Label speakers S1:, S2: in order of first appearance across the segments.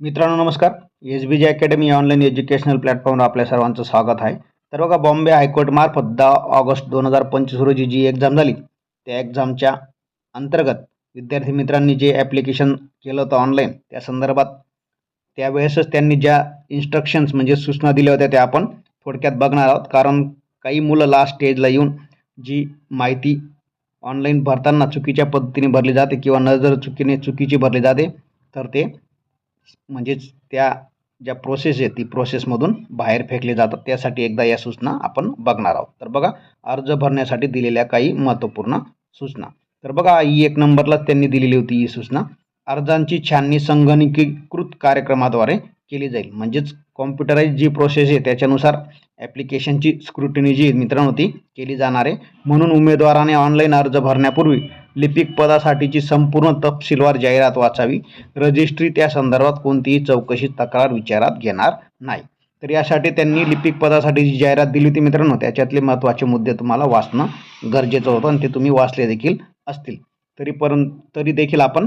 S1: मित्रांनो नमस्कार. S B G academy online educational प्लॅटफॉर्मवर आपल्या सर्वांचं स्वागत आहे. तर बघा बॉम्बे हायकोर्टमार्फत दहा ऑगस्ट दोन हजार पंचवीस रोजी जी एक्झाम झाली त्या एक्झामच्या अंतर्गत विद्यार्थी मित्रांनी जे ॲप्लिकेशन केलं होतं ऑनलाईन त्या संदर्भात त्यावेळेसच त्यांनी ज्या इन्स्ट्रक्शन्स म्हणजे सूचना दिल्या होत्या त्या आपण थोडक्यात बघणार आहोत. कारण काही मुलं लास्ट स्टेजला येऊन जी माहिती ऑनलाईन भरताना चुकीच्या पद्धतीने भरली जाते किंवा न जर चुकीने चुकीची भरली जाते तर ते म्हणजेच त्या ज्या प्रोसेस आहे ती प्रोसेसमधून बाहेर फेकले जातात. त्यासाठी एकदा या सूचना आपण बघणार आहोत. तर बघा अर्ज भरण्यासाठी दिलेल्या काही महत्त्वपूर्ण सूचना. तर बघा ही एक नंबरलाच त्यांनी दिलेली होती ही सूचना. अर्जांची छाननी संगणकीकृत कार्यक्रमाद्वारे केली जाईल. म्हणजेच कॉम्प्युटराईज जी प्रोसेस आहे त्याच्यानुसार ॲप्लिकेशनची स्क्रुटिनी जी मित्रांनो ती केली जाणार आहे. म्हणून उमेदवाराने ऑनलाईन अर्ज भरण्यापूर्वी लिपिक पदासाठीची संपूर्ण तपशीलवार जाहिरात वाचावी. रजिस्ट्री त्या संदर्भात कोणतीही चौकशी तक्रार विचारात घेणार नाही. तर यासाठी त्यांनी लिपिक पदासाठी जी जाहिरात दिली होती मित्रांनो त्याच्यातले महत्त्वाचे मुद्दे तुम्हाला वाचणं गरजेचं होतं आणि ते तुम्ही वाचले देखील असतील. तरी परंत तरी देखील आपण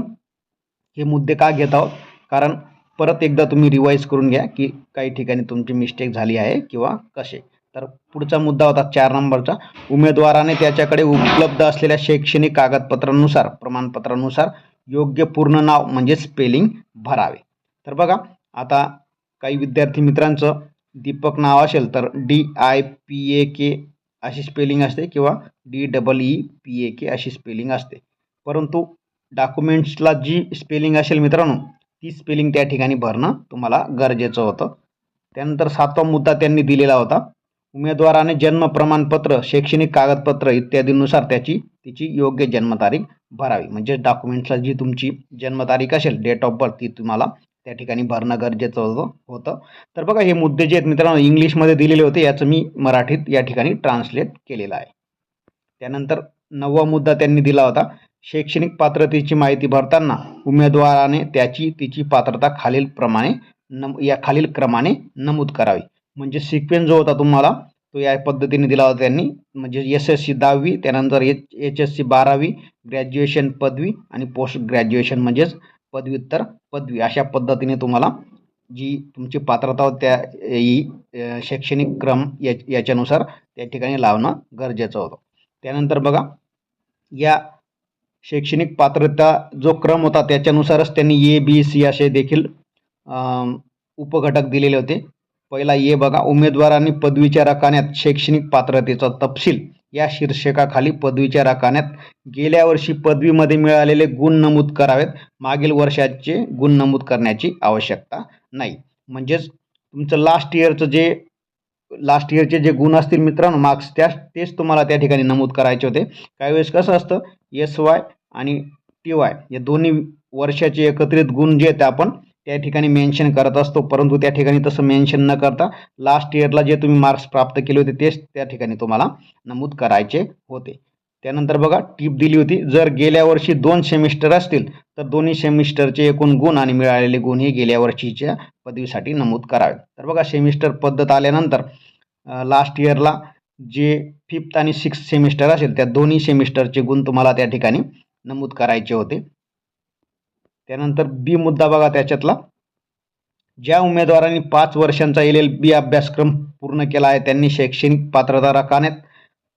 S1: हे मुद्दे का घेत आहोत? कारण परत एकदा तुम्ही रिवाईज करून घ्या की काही ठिकाणी तुमची मिस्टेक झाली आहे किंवा कसे. तर पुढचा मुद्दा होता चार नंबरचा. उमेदवाराने त्याच्याकडे उपलब्ध असलेल्या शैक्षणिक कागदपत्रांनुसार प्रमाणपत्रानुसार योग्य पूर्ण नाव म्हणजे स्पेलिंग भरावे. तर बघा आता काही विद्यार्थी मित्रांचं दीपक नाव असेल तर D I P A K अशी स्पेलिंग असते किंवा D double E P A K अशी स्पेलिंग असते. परंतु डॉक्युमेंट्सला जी स्पेलिंग असेल मित्रांनो ती स्पेलिंग त्या ठिकाणी भरणं तुम्हाला गरजेचं होतं. त्यानंतर सातवा मुद्दा त्यांनी दिलेला होता. उमेदवाराने जन्म प्रमाणपत्र शैक्षणिक कागदपत्र इत्यादीनुसार त्याची तिची योग्य जन्मतारीख भरावी. म्हणजे डॉक्युमेंट्सला जी तुमची जन्मतारीख असेल डेट ऑफ बर्थ ती तुम्हाला त्या ठिकाणी भरणं गरजेचं होतं. तर बघा हे मुद्दे जे आहेत मित्रांनो इंग्लिशमध्ये दिलेले होते याचं मी मराठीत या ठिकाणी ट्रान्सलेट केलेलं आहे. त्यानंतर नववा मुद्दा त्यांनी दिला होता. शैक्षणिक पात्रतेची माहिती भरताना उमेदवाराने त्याची तिची पात्रता खालीलप्रमाणे नम या खालील क्रमाने नमूद करावी. म्हणजे सिक्वेन्स जो होता तुम्हाला तो या पद्धतीने दिला होता त्यांनी. म्हणजे एस एस सी दहावी त्यानंतर एच एच एस सी बारावी ग्रॅज्युएशन पदवी आणि पोस्ट ग्रॅज्युएशन म्हणजेच पदव्युत्तर पदवी. अशा पद्धतीने तुम्हाला जी तुमची पात्रता होती त्या ही शैक्षणिक क्रम या याच्यानुसार त्या ठिकाणी लावणं गरजेचं होतं. त्यानंतर बघा या शैक्षणिक पात्रता जो क्रम होता त्याच्यानुसारच त्यांनी ए बी सी असे देखील उपघटक दिलेले होते. पहिला ये बघा. उमेदवारांनी पदवीच्या रकान्यात शैक्षणिक पात्रतेचा तपशील या शीर्षकाखाली पदवीच्या रकान्यात गेल्या वर्षी पदवीमध्ये मिळालेले गुण नमूद करावेत. मागील वर्षाचे गुण नमूद करण्याची आवश्यकता नाही. म्हणजेच तुमचं लास्ट इयरचं जे लास्ट इयरचे जे गुण असतील मित्रांनो मार्क्स त्या तेच तुम्हाला त्या ठिकाणी नमूद करायचे होते. काही वेळेस कसं असतं एस वाय आणि टी वाय या दोन्ही वर्षाचे एकत्रित गुण जे आहेत आपण त्या ठिकाणी मेन्शन करत असतो परंतु त्या ठिकाणी तसं मेन्शन न करता लास्ट इयरला जे तुम्ही मार्क्स प्राप्त केले होते तेच त्या ठिकाणी तुम्हाला नमूद करायचे होते. त्यानंतर बघा टीप दिली होती जर गेल्या वर्षी दोन सेमिस्टर असतील तर दोन्ही सेमिस्टरचे एकूण गुण आणि मिळालेले गुण हे गेल्या वर्षीच्या पदवीसाठी नमूद करावे. तर बघा सेमिस्टर पद्धत आल्यानंतर लास्ट इयरला जे फिफ्थ आणि सिक्स्थ सेमिस्टर असेल त्या दोन्ही सेमिस्टरचे गुण तुम्हाला त्या ठिकाणी नमूद करायचे होते. त्यानंतर बी मुद्दा बघा त्याच्यातला. ज्या उमेदवारांनी पाच वर्षांचा एल एल बी अभ्यासक्रम पूर्ण केला आहे त्यांनी शैक्षणिक पात्रता राखण्यात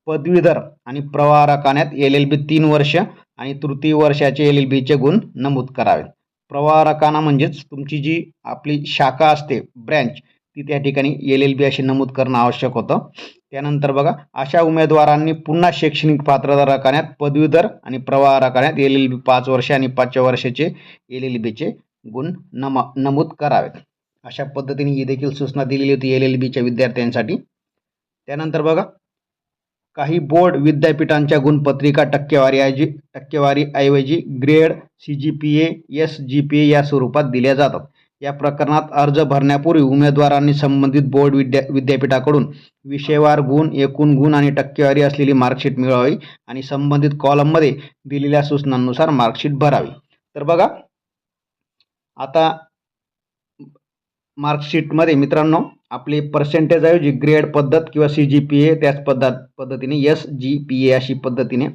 S1: पदवीधर आणि प्रवाह रकान्यात एल एल बी तीन वर्ष आणि तृतीय वर्षाचे एल एल बीचे गुण नमूद करावे. प्रवाह रकाना म्हणजेच तुमची जी आपली शाखा असते ब्रँच ती त्या ठिकाणी एल एल बी अशी नमूद करणं आवश्यक होतं. त्यानंतर बघा अशा उमेदवारांनी पुन्हा शैक्षणिक पात्रता राखण्यात पदवीधर आणि प्रवाह राखण्यात एल एल बी पाच वर्ष आणि पाचव्या वर्षाचे एल एल बीचे गुण नमा नमूद करावेत. अशा पद्धतीने ही देखील सूचना दिलेली होती एल एल बीच्या विद्यार्थ्यांसाठी. त्यानंतर बघा काही बोर्ड विद्यापीठांच्या गुणपत्रिका टक्केवारी ऐवजी टक्केवारी ऐवजी grade C G P A S G P A या स्वरूपात दिल्या जातात. या प्रकरणात अर्ज भरण्यापूर्वी उमेदवारांनी संबंधित बोर्ड विद्या विद्यापीठाकडून विषयवार गुण एकूण गुण आणि टक्केवारी असलेली मार्कशीट मिळवावी आणि संबंधित कॉलममध्ये दिलेल्या सूचनांनुसार मार्कशीट भरावी. तर बघा आता मार्कशीटमध्ये मित्रांनो आपले पर्सेंटेज ऐवजी ग्रेड पद्धत किंवा सी जी पी ए त्याच पद्धत पद्धतीने एस जी पी ए अशी पद्धतीने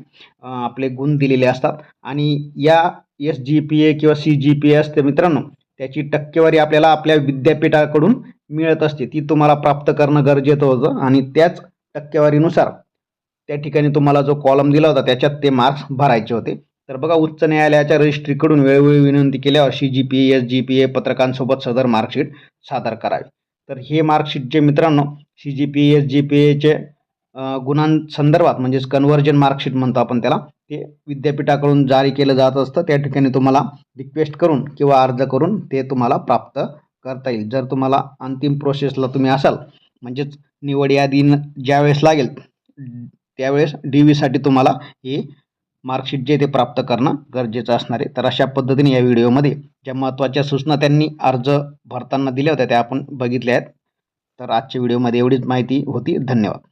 S1: आपले गुण दिलेले असतात. आणि या एस जी पी ए किंवा सी जी पी ए असते मित्रांनो त्याची टक्केवारी आपल्याला आपल्या विद्यापीठाकडून मिळत असते. ती तुम्हाला प्राप्त करणं गरजेचं होतं आणि त्याच टक्केवारीनुसार त्या ठिकाणी तुम्हाला जो कॉलम दिला होता त्याच्यात ते मार्क्स भरायचे होते. तर बघा उच्च न्यायालयाच्या रजिस्ट्रीकडून वेळोवेळी विनंती केल्यावर C G P S G P A पत्रकांसोबत सदर मार्कशीट सादर करावी. तर हे मार्कशीट जे मित्रांनो C G P S G P एचे गुणांसंदर्भात म्हणजेच कन्व्हर्जन मार्कशीट म्हणतो आपण त्याला ते विद्यापीठाकडून जारी केलं जात असतं. त्या ठिकाणी तुम्हाला रिक्वेस्ट करून किंवा अर्ज करून ते तुम्हाला प्राप्त करता येईल. जर तुम्हाला अंतिम प्रोसेसला तुम्ही असाल म्हणजेच निवड यादी ज्यावेळेस लागेल त्यावेळेस डी व्हीसाठी तुम्हाला हे मार्कशीट जे ते प्राप्त करणं गरजेचं असणार आहे. तर अशा पद्धतीने या व्हिडिओमध्ये ज्या महत्त्वाच्या सूचना त्यांनी अर्ज भरताना दिल्या होत्या त्या आपण बघितल्या आहेत. तर आजच्या व्हिडिओमध्ये एवढीच माहिती होती. धन्यवाद.